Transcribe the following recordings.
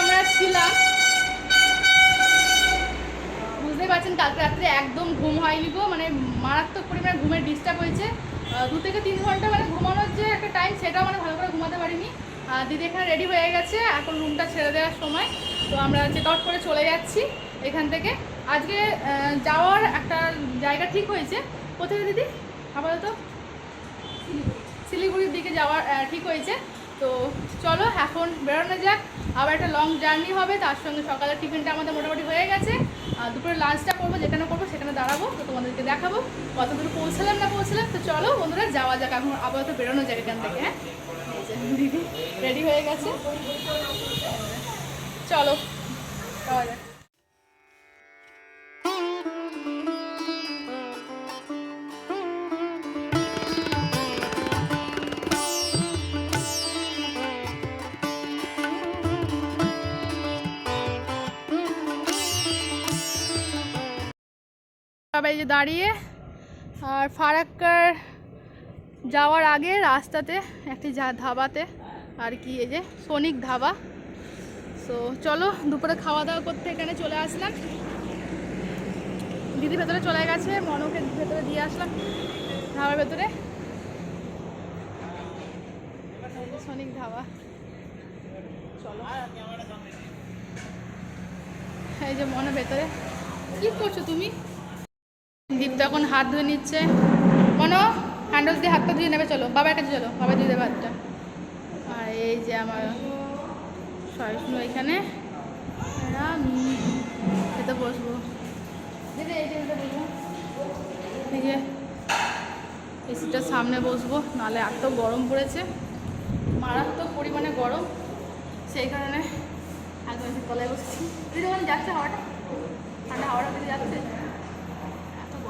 আমরা ছিলাম। বুঝতে পারছেন, কালকে রাত্রে একদম ঘুম হয়নি গো মানে মারাত্মক পরিমাণে ঘুমের ডিস্টার্ব হয়েছে। দু থেকে তিন ঘণ্টা মানে ঘুমানোর যে একটা টাইম সেটাও মানে ভালো করে ঘুমাতে পারিনি। দিদি এখানে রেডি হয়ে গেছে, এখন রুমটা ছেড়ে দেওয়ার সময়। তো আমরা চেক করে চলে যাচ্ছি এখান থেকে। আজকে যাওয়ার একটা জায়গা ঠিক হয়েছে। কোথায় দিদি? আপাতত? শিলিগুড়ির দিকে যাওয়ার ঠিক হয়েছে। তো চলো এখন বেরোনো যাক। আবার একটা লং জার্নি হবে, তার সঙ্গে সকালের টিফিনটা আমাদের মোটামুটি হয়ে গেছে। আর দুপুরে লাঞ্চটা করব, যেখানে করব সেখানে দাঁড়াবো, তো তোমাদেরকে দেখাবো। কত দূর পৌঁছলাম না পৌঁছলাম, তো চলো বন্ধুরা, যাওয়া যাক। এখন আপাতত বেরোনো যাক এখান থেকে হ্যাঁ? দিদি রেডি হয়ে গেছে। চলো, যাওয়া যাক। যে দাঁড়িয়ে আর ফারাক্কার যাওয়ার আগে রাস্তাতে একটি ধাবাতে আর কি এই যে সনিক ধাবা। তো চলো দুপুরে খাওয়া দাওয়া করতে এখানে চলে আসলাম। দিদি ভেতরে চলে গেছে, মনকে ভেতরে দিয়ে আসলাম, ধাবার ভেতরে। সনিক ধাবা। চলো। এই যে মনে ভেতরে। কি করছ তুমি? দীপ তো এখন হাত ধুয়ে নিচ্ছে। মনো হ্যান্ডেল দিয়ে হাতটা ধুয়ে নেবে, চলো। বাবার কাছে চলো। বাবা দিয়ে দেবে হাতটা। আর এই যে আমার সহিষ্ণু এখানে। খেতে বসবো। এসিটার সামনে বসবো। নাহলে এত গরম পড়েছে। মারাত্মক পরিমাণে গরম। সেই কারণে একদম তলায় বসেছি। দিদি যাচ্ছে হাওয়াটা? ঠান্ডা হাওয়াটা যাচ্ছে।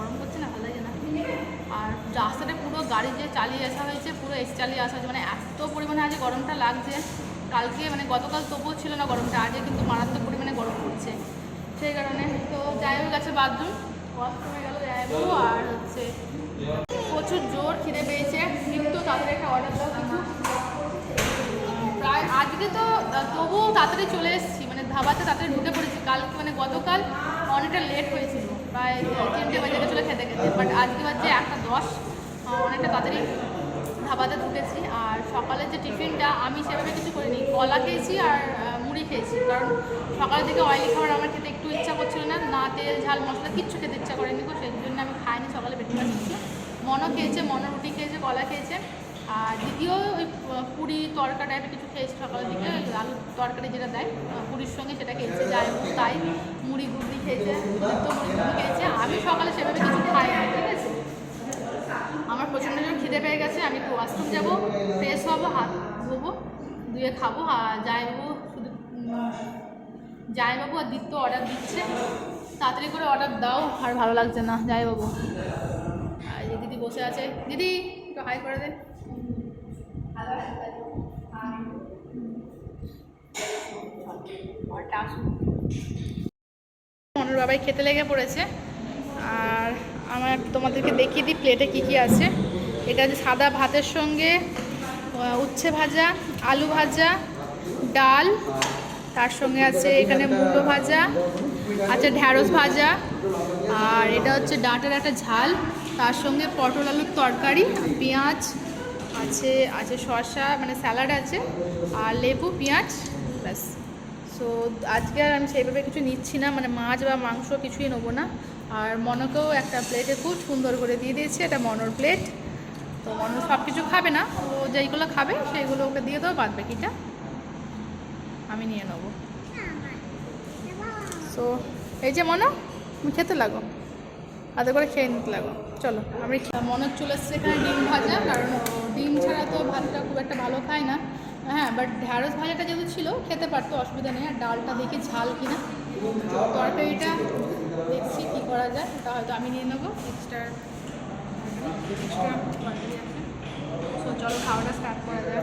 গরম করছে না, ভালো লাগে না। আর রাস্তাটা পুরো গাড়ি যে চালিয়ে আসা হয়েছে, পুরো এসি চালিয়ে আসা হয়েছে। মানে এত পরিমাণে আজ গরমটা লাগছে। কালকে মানে গতকাল তবুও ছিল না গরমটা, আজকে কিন্তু মারাত্মক পরিমাণে গরম পড়ছে। সেই কারণে তো যাই হোক, গেছে বাথরুম। আর হচ্ছে প্রচুর জোর খিদে পেয়েছে। কিন্তু তাদের একটা অর্ডার দাও প্রায় আজকে তো, তবুও তাড়াতাড়ি চলে এসেছি। মানে ধাবাতে তাড়াতাড়ি ঢুকে পড়েছি। কালকে মানে গতকাল অনেকটা লেট হয়েছিল। প্রায় তিনটে বাজে গেছিল খেতে খেতে। বাট আজকে বাজছে একটা দশ। অনেকটা তাড়াতাড়ি ধাবাতে ঢুকেছি। আর সকালের যে টিফিনটা আমি সেভাবে কিছু করিনি। কলা খেয়েছি আর মুড়ি খেয়েছি। কারণ সকালের দিকে অয়েলি খাবার আমার খেতে একটু ইচ্ছা করছিল না। না তেল, ঝাল, মশলা কিচ্ছু খেতে ইচ্ছা করেনি গো। সেই জন্য আমি খাইনি সকালে ব্রেকফাস্ট ছিল মনও খেয়েছে মনো রুটি খেয়েছে, কলা খেয়েছে। আর দ্বিতীয় ওই পুরি তরকা টাইপের কিছু খেয়েছে সকালের দিকে। আলু তরকারি যেটা দেয় পুরির সঙ্গে সেটা খেয়েছে। যাই তাই। মুড়ি ঘুগনি খেয়েছে তো মুড়ি ঘুগনি খেয়েছে আমি সকালে সেভাবে কিছু খাই ঠিক আছে? আমার প্রচণ্ড জোর খিদে পেয়ে গেছে আমি একটু ওয়াশরুম যাব ফ্রেশ হব হাত ধোবো ধুয়ে খাব আর যাইবাবু শুধু উম, যাইবাবু আর দীপ্ত অর্ডার দিচ্ছে তাড়াতাড়ি করে অর্ডার দাও আর ভালো লাগছে না যাইবাবু আর যে দিদি বসে আছে দিদি একটু হাই করে দে। মনোর বাবাই খেতে লেগে পড়েছে। আর আমার তোমাদেরকে দেখিয়ে দিই প্লেটে কি কি আছে। এটা হচ্ছে সাদা ভাতের সঙ্গে উচ্ছে ভাজা, আলু ভাজা, ডাল, তার সঙ্গে আছে এখানে মুলো ভাজা, আছে ঢ্যাঁড়স ভাজা, আর এটা হচ্ছে ডাঁটার একটা ঝাল, তার সঙ্গে পটল আলুর তরকারি, পেঁয়াজ, আছে আছে শসা মানে স্যালাড আছে, আর লেবু, পেঁয়াজ সো আজকে আর আমি সেইভাবে কিছু নিচ্ছি না মানে মাছ বা মাংস কিছুই নেব না। আর মনকেও একটা প্লেটে খুব সুন্দর করে দিয়ে দিয়েছি এটা মনোর প্লেট তো মনো সব কিছু খাবে না, ও যেইগুলো খাবে সেইগুলো ওকে দিয়ে দেবো বাদ বাকিটা আমি নিয়ে নেব। সো এই যে মনো খেতে লাগো। আদা করে খেয়ে নিতে লাগো। চলো আমি মনের চলে এসছে এখানে ডিম ভাজা, কারণ ডিম ছাড়া তো ভাতটা খুব একটা ভালো খায় না। হ্যাঁ বাট ঢ্যাঁড়স ভাজাটা যেহেতু ছিল, খেতে পারতো, অসুবিধা নেই। আর ডালটা দেখে ঝাল কিনা। তরকারিটা দেখছি কী করা যায়। ওটা হয়তো আমি নিয়ে নেব। এক্সট্রা এক্সট্রা চলো খাওয়াটা স্টার্ট করা যায়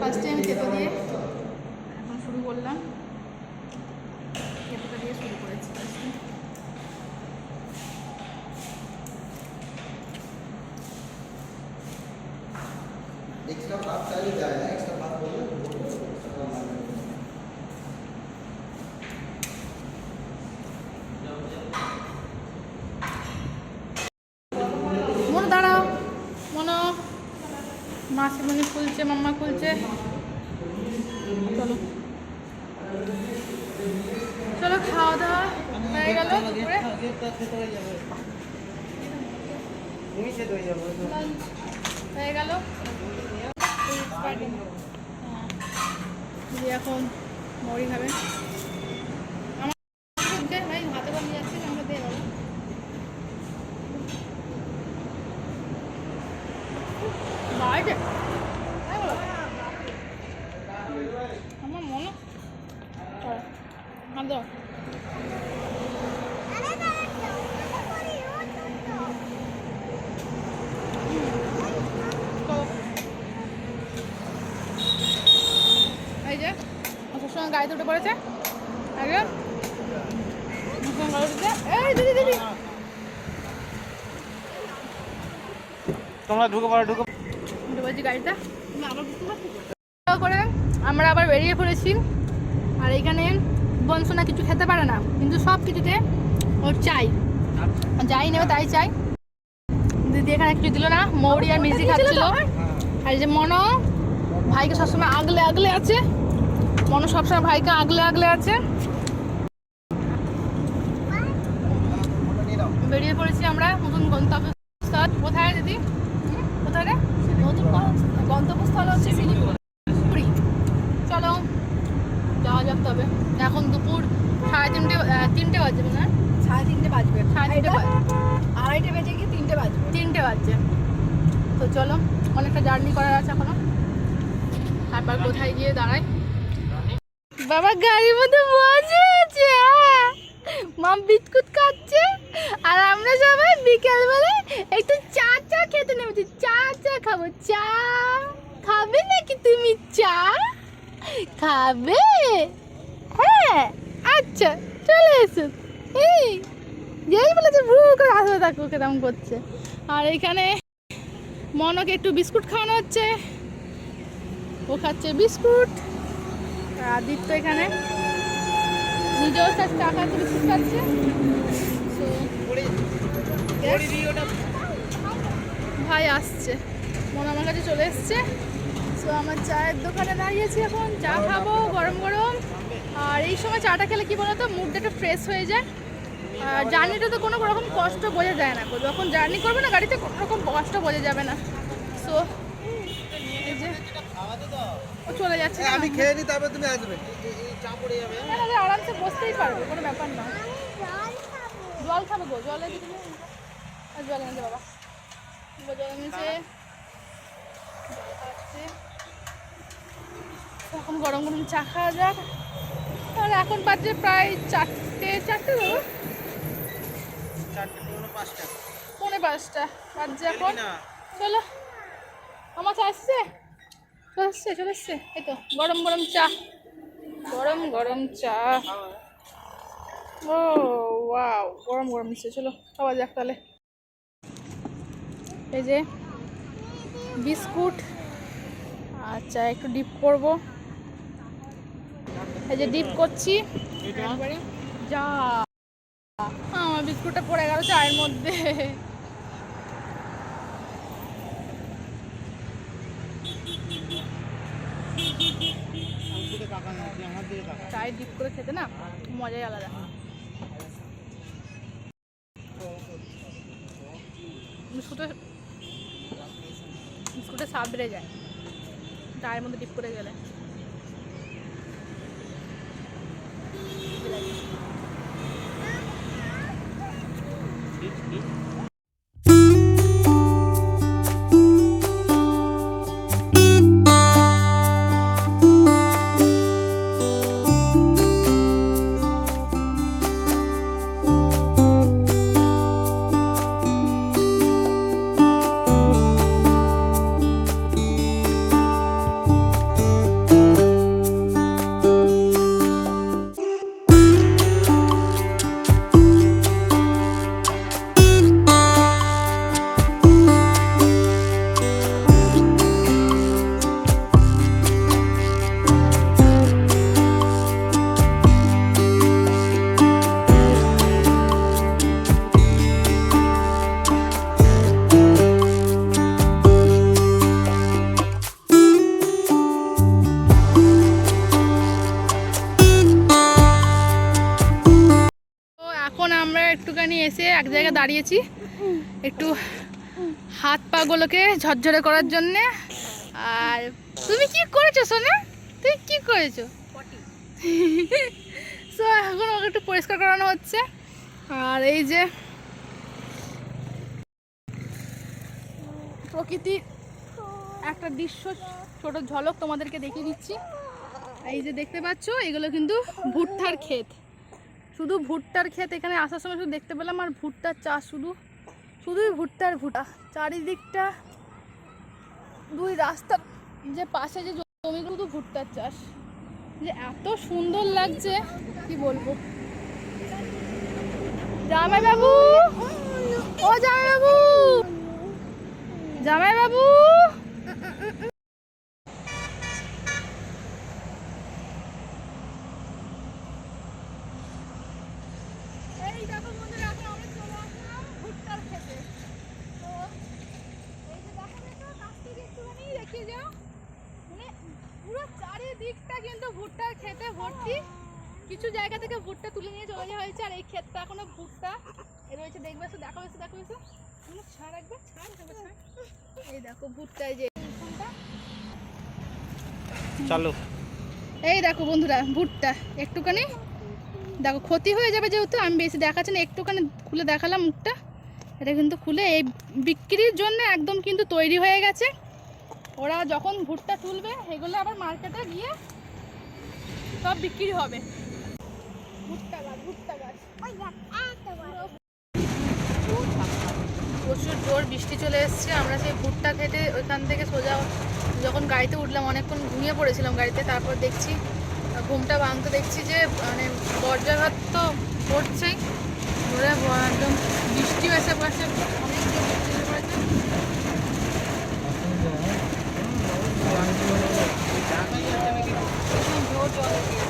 ফার্স্টে আমি তেতো দিয়ে, এখন শুরু করলাম তেতোটা দিয়ে শুরু করেছি ফার্স্টে মনে দাঁড়াও মনো মাসিমণি খুলছে মাম্মা খুলছে চলো চলো খাওয়া দাওয়া হয়ে গেল দুপুরে লাঞ্চ হয়ে গেল হ্যাঁ। দিয়ে এখন মরি খাবে আমার দে, ভাই হাতে করে নিয়ে যাচ্ছি আমাকে দিয়ে বলো বাইরে আমার মনে হাত দাও চলো। এই যে ওর সঙ্গে গাড়িতে উঠে পড়েছে আগে ওর সঙ্গে গাড়ি উঠেছে এই দিদি দিদি তোমরা ঢুকে পড়ো ঢুকে পড়েছি করে আমরা আবার বেরিয়ে পড়েছি। আর এখানে বনসোনা কিছু খেতে পারে না কিন্তু সব কিছুতে ওর চাই। যাই নেবে তাই চাই। দিদি এখানে কিছু দিল না মৌরি আর মিষ্টি খাচ্ছিল। আর যে মনো ভাইকে সবসময় আগলে আগলে আছে। মনো সবসময় ভাইকে আগলে আগলে আছে। বেরিয়ে পড়েছি আমরা নতুন গন্তব্যস্থল। কোথায় দিদি হুম? কোথায় রে নতুন গন্তব্যস্থল হচ্ছে শিলিগুড়ি চলো যাওয়া যাক তবে এখন দুপুর সাড়ে তিনটে তিনটে বাজবে না? সাড়ে তিনটে বাজবে। সাড়ে তিনটে আড়াইটে বেজে গিয়ে তিনটে বাজবে? তিনটে বাজছে। তো চলো অনেকটা জার্নি করার আছে এখনও। তারপর কোথায় গিয়ে দাঁড়াই? বাবা গাড়ির মধ্যে বসে আছে হ্যাঁ। মা বিস্কুট খাচ্ছে আর আমরা সবাই বিকেলবেলায় একটু চা চা খেতে নেমেছি। চা চা খাব। চা খাবে নাকি তুমি চা? খাবে। হ্যাঁ আচ্ছা চলে এসো। এই যেই বলেছে ভ্রু করে আসবে তাকে কেমন করছে। আর এখানে মনকে একটু বিস্কুট খাওয়ানো হচ্ছে। ও খাচ্ছে বিস্কুট। আদিত্য এখানে নিজেও চা খাচ্ছে বিস্কুট খাচ্ছে। ভাই আসছে। মন আমার কাছে চলে এসছে। তো আমার চায়ের দোকানে দাঁড়িয়েছি এখন। চা খাব গরম গরম। আর এই সময় চাটা খেলে কি বলতো মুডটা একটু ফ্রেশ হয়ে যায়। আর জার্নিটা তো কোনো রকম কষ্ট বোঝা যায় না। যখন জার্নি করবে না গাড়িতে কোনো রকম কষ্ট বোঝা যাবে না। সো ও চলে যাচ্ছে আমি? খেয়ে নি তারপর তুমি আসবে। না, আরামসে বসতেই পারবে কোনো ব্যাপার না। জল খাবে গো জলে আর জল এনেছে বাবা। জল এনেছে এখন গরম গরম চা খাওয়া যাক। আর এখন বাজে প্রায় চারটে চারটে পাঁচটা। পৌনে পাঁচটা বাজছে এখন। চলো। আমার চা আসছে চলে এসছে চলে এসছে। এই তো গরম গরম চা। গরম গরম চা। ও ওয়াও গরম গরম দিচ্ছে চলো খাওয়া যাক তাহলে। এই যে বিস্কুট। আচ্ছা একটু ডিপ করব। এই যে ডিপ করছি। যা। আমার বিস্কুটটা পড়ে গেল চায়ের মধ্যে। চায়ে ডিপ করে খেতে না মজাই আলাদা। বিস্কুটের বিস্কুটের স্বাদ বেড়ে যায়। চায়ের মধ্যে ডিপ করে গেলে। হাত পাগুলোকে ঝরঝরে করার জন্যে। আর তুমি কি করেছ সোনা? তুমি কি করেছ? সো এখন ওকে একটু পরিষ্কার করানো হচ্ছে। আর এই যে প্রকৃতির একটা দৃশ্য ছোট ঝলক তোমাদেরকে দেখিয়ে দিচ্ছি। এই যে দেখতে পাচ্ছ এগুলো কিন্তু ভুট্টার ক্ষেত। শুধু ভুট্টার ক্ষেত এখানে আসার সময় শুধু দেখতে পেলাম আর ভুট্টার চাষ শুধু শুধুই ভুট্টার ভুটা চারিদিকটা দুই রাস্তার যে পাশে যে জমিগুলো তো ভুট্টার চাষ। যে এত সুন্দর লাগছে, কি বলব? জামাই বাবু ও জামাই বাবু জামাই বাবু এই দেখো বন্ধুরা এখন আমরা চলে আসলাম ভুট্টার খেতে তো এই যে দেখো দেখো কাছ থেকে একটুখানি দেখিয়ে যাও মানে পুরো চারিদিকটা কিন্তু ভুট্টার খেতে ভর্তি কিছু জায়গা থেকে ভুট্টা তুলে নিয়ে চলে যাওয়া হয়েছে আর এই ক্ষেতটা এখনও ভুট্টা এ রয়েছে দেখবে এসো দেখো এসো দেখো এসো কোনো ছাড় একবার ছাড় একবার ছাড় এই দেখো ভুট্টায় যে এইখানটা। চালু। এই দেখো বন্ধুরা ভুট্টা। একটুখানি দেখো ক্ষতি হয়ে যাবে যেহেতু আমি বেশি দেখাচ্ছি না একটুখানি খুলে দেখালাম মুখটা। এটা কিন্তু খুলে এই বিক্রির জন্য একদম কিন্তু তৈরি হয়ে গেছে। ওরা যখন ভুট্টা তুলবে এগুলো আবার মার্কেটে গিয়ে সব বিক্রি হবে। ভুট্টা গাছ ভুট্টা গাছ। প্রচুর জোর বৃষ্টি চলে এসেছে। আমরা সেই ভুট্টা খেতে ওইখান থেকে সোজা যখন গাড়িতে উঠলাম অনেকক্ষণ ঘুমিয়ে পড়েছিলাম গাড়িতে তারপর দেখছি ঘুমটা ভাঙতে দেখছি যে মানে বর্জাঘাত তো পড়ছেই ধরে একদম বৃষ্টি হয়েছে পাশে অনেক জোর বৃষ্টি এসে পড়েছে। জল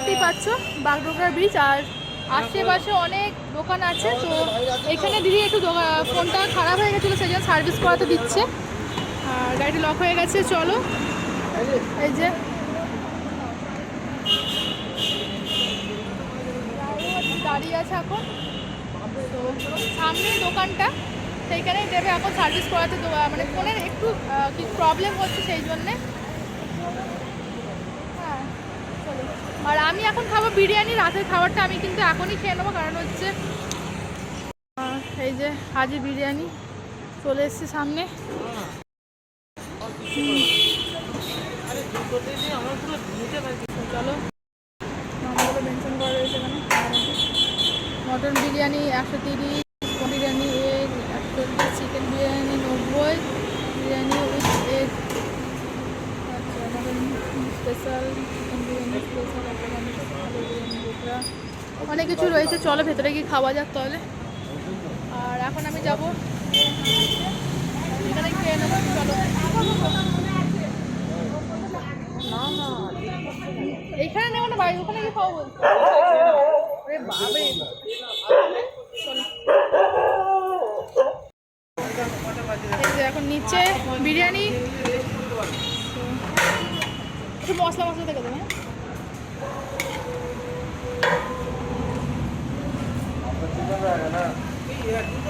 দেখতেই পাচ্ছ, বাগডোগরা ব্রিজ আর আশেপাশে অনেক দোকান আছে। তো এখানে দিদি একটু ফোনটা খারাপ হয়ে গেছিল, সেই জন্য সার্ভিস করাতে দিচ্ছে। আর গাড়িটা লক হয়ে গেছে, চলো। এই যে। দাঁড়িয়ে আছে এখন। তো সামনেই দোকানটা, সেইখানেই দেবে এখন সার্ভিস করাতে মানে ফোনের একটু কিছু প্রবলেম হচ্ছে সেই জন্যে। আর আমি এখন খাব বিরিয়ানি, রাতের খাবারটা আমি কিন্তু এখনই খেয়ে নেব, কারণ হচ্ছে এই যে হাজি বিরিয়ানি চলে এসছে সামনে। চলো। করা রয়েছে মটন বিরিয়ানি একশো তিরিশ বিরিয়ানি এগ একশো চল্লিশ চিকেন বিরিয়ানি নব্বই বিরিয়ানি উইথ এগ আচ্ছা mutton special chicken biryani special biryani বোকরা রয়েছে চলো ভেতরে গিয়ে খাওয়া যাক তাহলে। আর এখন আমি যাব। এখানে খেয়ে নেব, চলো। নেব না এখন নিচে বিরিয়ানি। একটু মশলা মশলা থেকে দেবে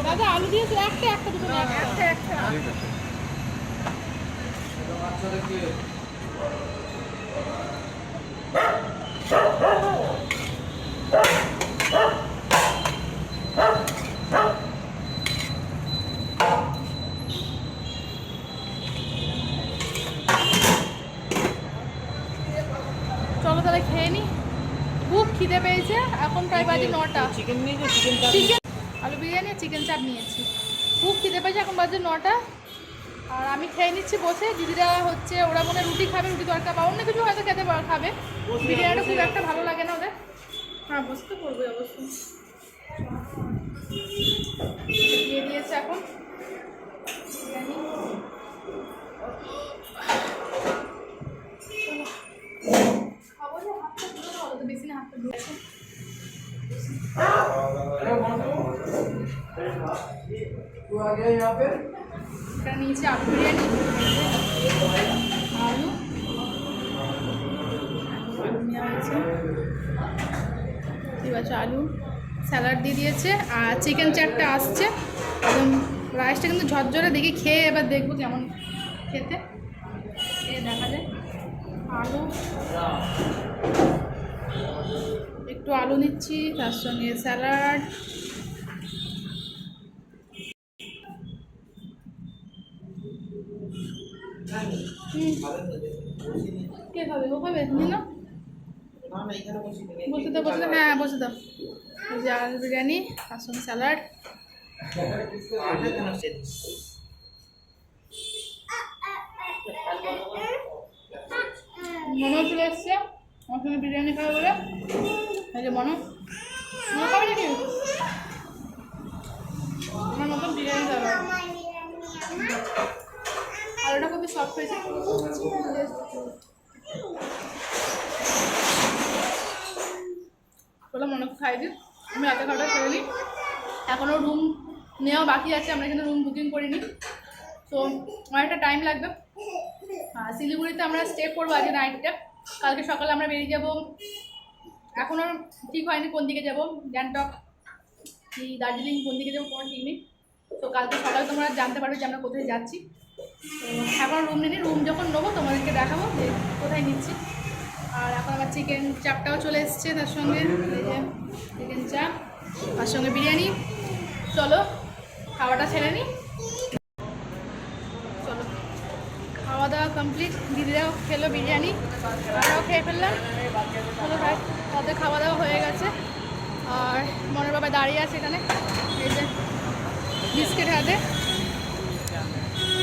দাদা আলু দিয়েছ একটা একটা দুটো একটা একটা। বাচ্চাদের চলো তাহলে খেয়ে নি খুব খিদে পেয়েছে এখন প্রায় বাজে নটা। চিকেন চিকেন আলু বিরিয়ানি আর চিকেন চাপ নিয়েছি। খুব খিদে পেয়েছে এখন বাজে নটা। আর আমি খেয়ে নিচ্ছি বসে। দিদিরা হচ্ছে ওরা মনে রুটি খাবে রুটি তরকা বা অন্য কিছু হয়তো খেতে খাবে। বিরিয়ানিটা খুব একটা ভালো লাগে না ওদের। হ্যাঁ বুঝতে পারব অবশ্যই দিয়ে দিয়েছে এখন। বিরিয়ানি। খাব হাতটা বেশি না হাতটা এটা নিয়েছি আলু বিরিয়ানি আলু ঠিক আছে আলু স্যালাড দিয়ে দিয়েছে আর চিকেন চারটা আসছে একদম রাইসটা কিন্তু ঝরঝরে দেখি খেয়ে এবার দেখব কেমন খেতে এ দেখা যায় আলু একটু আলু নিচ্ছি তার সঙ্গে স্যালাড কে খাবে? ও খাবে? নি না না না এখানে বসি দাও, বসে দাও। হ্যাঁ বসে দাও। যে বিরিয়ানি তার স্যালাড? মনো চলে এসছে। আমার সঙ্গে বিরিয়ানি খাবে বলে। এই যে মনো। মনো খাবে নাকি? আমার মতন বিরিয়ানি খাবে। আলুটা খুবই সফট হয়েছে বলে, মনে খাই দিই আমি রাতে খাওয়াটা খেয়ে নিই। এখনও রুম নেওয়া বাকি আছে, আমরা এখানে রুম বুকিং করিনি। তো অনেকটা টাইম লাগবে। শিলিগুড়িতে আমরা স্টে করব আজকে নাইটটা কালকে সকালে আমরা বেরিয়ে যাব। এখনও ঠিক হয়নি কোন দিকে যাব। গ্যাংটক কি দার্জিলিং কোন দিকে যাব কোনো ঠিক নেই। তো কালকে সকালে তোমরা জানতে পারবে যে আমরা কোথায় যাচ্ছি। এখন রুম নিই রুম যখন নেব তোমাদেরকে দেখাবো যে কোথায় নিচ্ছি। আর এখন আমার চিকেন চাপটাও চলে এসছে তার সঙ্গে চিকেন চাপ তার সঙ্গে বিরিয়ানি। চলো, খাওয়াটা ছেড়ে নিই চলো খাওয়া দাওয়া কমপ্লিট দিদিরাও খেলো বিরিয়ানি, আমরাও খেয়ে ফেললাম। চলো ভাই তাদের খাওয়া দাওয়া হয়ে গেছে। আর মনের বাবা দাঁড়িয়ে আছে এখানে, এই যে বিস্কিট হাতে।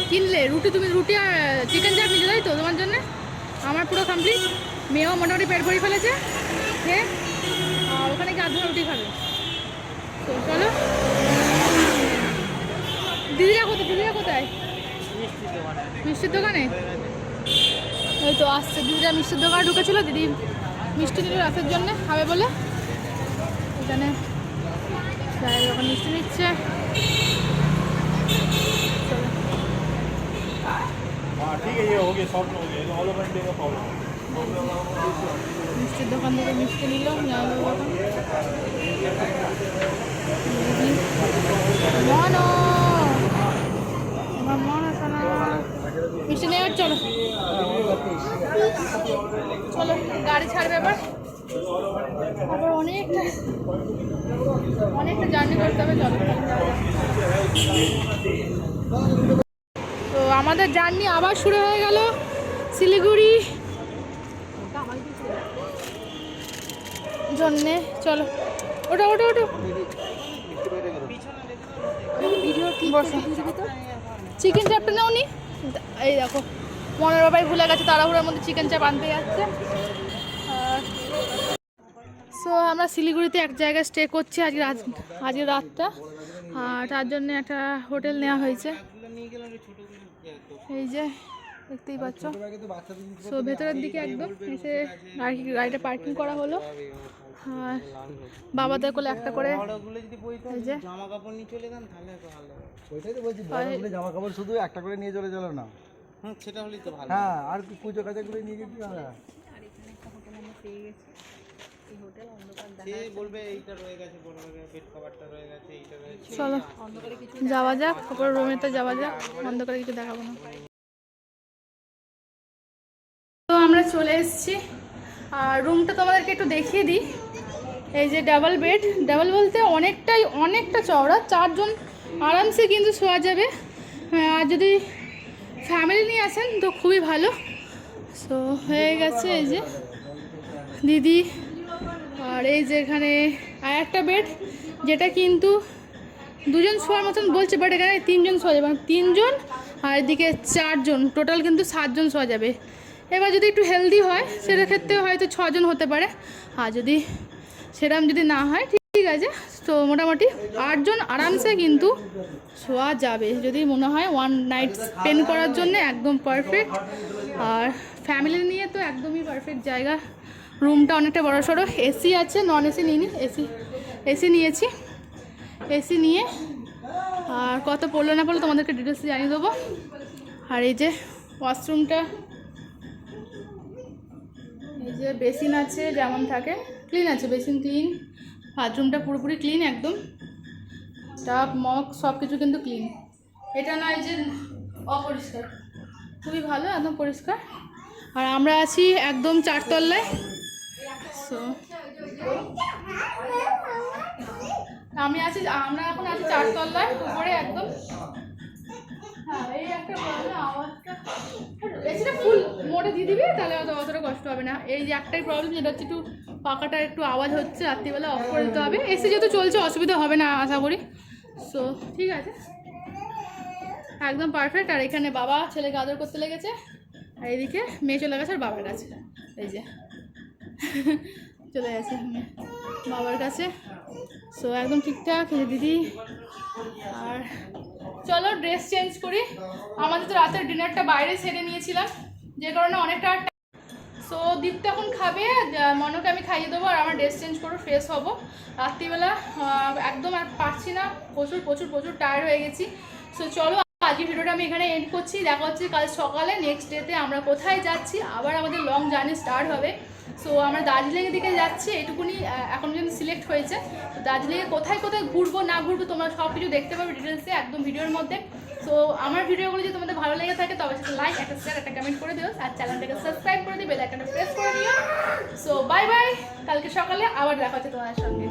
কিনলে? রুটি তুমি রুটি আর চিকেন চাপ নিতে তাই তো তোমার জন্য? আমার পুরো কমপ্লিট মেয়েও মোটামুটি পেট ভরে ফেলেছে। খেয়ে আর ওখানে কি আধা রুটি খাবে। তো চলো। দিদিরা কোথায়? দিদিরা কোথায়? মিষ্টির দোকানে? ওই তো আসছে। দিদিরা মিষ্টির দোকানে ঢুকেছিল। দিদি মিষ্টি নিল রাতের জন্য। খাবে বলে? এখানে। দোকান মিষ্টি নিচ্ছে। हाँ ठीक है ये हो गया सॉफ्ट हो गया ऑल ओवर इंडिया का प्रॉब्लम মিষ্টির দোকান থেকে মিষ্টি নিল জামাইবাবু এখন মনো আমার মনো শোনা মিষ্টি নেওয়ার চলো চলো গাড়ি ছাড়বে এবার আবার অনেকটা অনেকটা জার্নি করতে হবে চলো তো আমাদের জার্নি আবার শুরু হয়ে গেল। শিলিগুড়ি। জন্যে, চলো। ওটা ওটা ওটা চিকেন চাপটা নাও নি। এই দেখো, মনের বাবাই ভুলে গেছে, তাড়াহুড়োর মধ্যে চিকেন চাপ আনতে যাচ্ছে। সো আমরা শিলিগুড়িতে এক জায়গায় স্টে করছি আজকে রাত, আজকে রাতটা। আর তার জন্য একটা হোটেল নেওয়া হয়েছে। এই যে দেখতেই পাচ্ছ। সো ভেতরের দিকে একদম এসে গাড়ি গাড়িটা পার্কিং করা হলো। আর বাবাদের কোলে একটা করে যদি এই যে। জামা কাপড় নিয়ে চলে যান তাহলে ভালো ওইটাই তো বলছি জামা কাপড় শুধু একটা করে নিয়ে চলে চলো না? হুম সেটা হলেই তো ভালো। হ্যাঁ আর কি পুজো কাজে করে নিয়ে গেছি। আমরা সে বলবে এইটা রয়ে গেছে বড় বেড কভারটা রয়ে গেছে এইটা রয়েছে। চলো যাওয়া যাক তারপর রুমেতে যাওয়া যাক বন্ধ করে কিছু দেখাবো না। তো আমরা চলে এসেছি। আর রুমটা তোমাদেরকে একটু দেখিয়ে দিই। এই যে ডাবল বেড ডাবল বলতে অনেকটাই অনেকটা চওড়া চারজন আরামসে কিন্তু শোয়া যাবে। আর যদি ফ্যামিলি নিয়ে আসেন তো খুবই ভালো। সো হয়ে গেছে এই যে দিদি আর এই যে এখানে আর একটা বেড যেটা কিন্তু দুজন শোয়ার মতন বলছে বাট এখানে তিনজন শোয়া যাবে। মানে তিনজন আর এদিকে চারজন। টোটাল কিন্তু সাতজন শোয়া যাবে। এবার যদি একটু হেলদি হয় সেটার ক্ষেত্রে হয়তো ছজন হতে পারে। আর যদি সেরকম যদি না হয়, ঠিক আছে। তো মোটামুটি আটজন আরামসে কিন্তু শোয়া যাবে। যদি মনে হয় ওয়ান নাইট স্পেন্ড করার জন্য একদম পারফেক্ট আর ফ্যামিলি নিয়ে তো একদমই পারফেক্ট জায়গা। রুমটা অনেকটা বড় সড়ো। এসি আছে নন এসি নিইনি এসি এসি নিয়েছি। এসি নিয়ে, আর কত পড়ল না পড়ল তোমাদেরকে ডিটেলস জানিয়ে দেবো। আর এই যে ওয়াশরুমটা এই যে বেসিন আছে, যেমন থাকে ক্লিন আছে বেসিন ক্লিন বাথরুমটা পুরোপুরি ক্লিন একদম। টাপ মগ সব কিছু কিন্তু ক্লিন এটা নয় যে অপরিষ্কার। খুবই ভালো, একদম পরিষ্কার। আর আমরা আছি একদম চারতলায়। সো আমি আছি, আমরা এখন আছি চারতলায়, উপরে একদম। হ্যাঁ এই একটা আওয়াজটা এসিটা ফুল, মোটে দিয়ে দিবি, তাহলে অত অতটা কষ্ট হবে না। এই যে একটাই প্রবলেম যেটা হচ্ছে একটু পাখাটা একটু আওয়াজ হচ্ছে, রাত্রিবেলা অফ করে দিতে হবে। এসি যেহেতু চলছে, অসুবিধা হবে না, আশা করি। সো ঠিক আছে। একদম পারফেক্ট আর এখানে বাবা ছেলেকে আদর করতে লেগেছে। আর এদিকে মেয়ে চলে গেছে, আর বাবার কাছে। এই যে। চলে গেছে বাবার কাছে। সো একদম ঠিকঠাক দিদি। আর চলো ড্রেস চেঞ্জ করি। আমাদের তো রাতের ডিনারটা বাইরে সেরে নিয়েছিলাম, যে কারণে অনেকটা সো দীপ্ত এখন খাবে মনকে আমি খাইয়ে দেবো, আর আমার ড্রেস চেঞ্জ করব ফ্রেশ হব। রাত্রিবেলা একদম আর পারছি না, প্রচুর প্রচুর প্রচুর টায়ার্ড হয়ে গেছি। সো চলো আজকে ভিডিওটা আমি এখানে এন্ড করছি। দেখা হচ্ছে কাল সকালে নেক্সট ডেতে আমরা কোথায় যাচ্ছি? আবার আমাদের লং জার্নি স্টার্ট হবে। সো আমরা দার্জিলিংয়ের দিকে যাচ্ছি, এটুকুনি এখন যেন সিলেক্ট হয়েছে, তো দার্জিলিংয়ে কোথায় কোথায় ঘুরবো, না ঘুরবো, তোমরা সব কিছু দেখতে পাবে ডিটেলসে একদম ভিডিওর মধ্যে। সো আমার ভিডিওগুলো যদি তোমাদের ভালো লেগে থাকে তবে সেটা লাইক একটা শেয়ার একটা কমেন্ট করে দিও। আর চ্যানেলটাকে সাবস্ক্রাইব করে দিও বেল আইকনটা প্রেস করে দিও। সো বাই বাই কালকে সকালে আবার দেখা হচ্ছে তোমাদের সঙ্গে।